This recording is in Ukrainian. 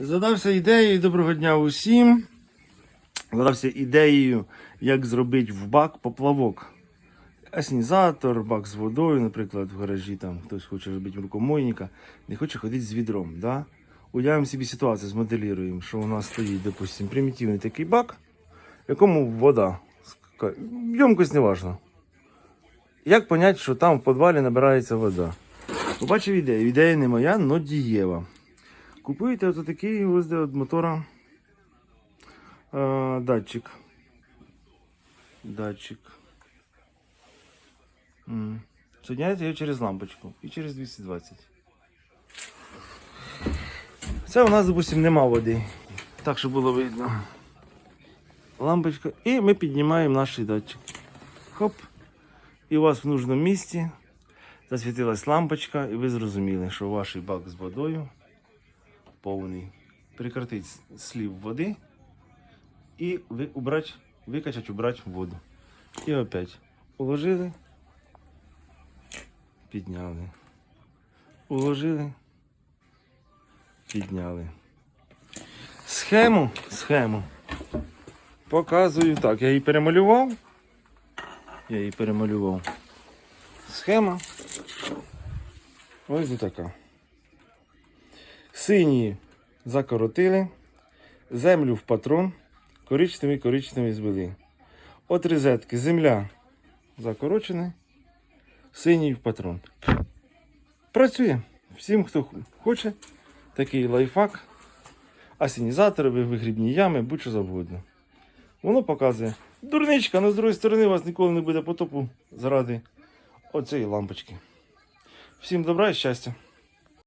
Задався ідеєю, доброго дня усім. Задався ідеєю, як зробити в бак поплавок. Аснізатор, бак з водою, наприклад, в гаражі там хтось хоче робити рукомойника, не хоче ходити з відром. Да? Уявимо собі ситуацію, змоделюємо, що у нас стоїть, допустимо, примітивний такий бак, в якому вода. Ємкость не важна. Як зрозуміти, що там в підвалі набирається вода? Побачив ідею. Ідея не моя, но дієва. Купуєте ось такий ось від мотора е, датчик. Датчик. Соединяєте його через лампочку і через 220. Це у нас, допустим, нема води. Так, щоб було видно. Лампочка. І ми піднімаємо наш датчик. Хоп. І у вас в нужному місці засвітилась лампочка, і ви зрозуміли, що ваш бак з водою повний. Прекратить с- слив води і ви, убрать, викачать, убрать воду. І опять уложили, підняли. Уложили, підняли. Схему, схему. Показую так. Я її перемалював. Я її перемалював. Схема. Ось така. Сині закоротили, землю в патрон, коричневий коричневий звели. От розетки земля закорочена, синій в патрон. Працює. Всім, хто хоче, такий лайфхак, асінізатори, вигрібні ями, будь-що завгодно. Воно показує. Дурничка, але з другої сторони у вас ніколи не буде потопу заради оцієї лампочки. Всім добра і щастя!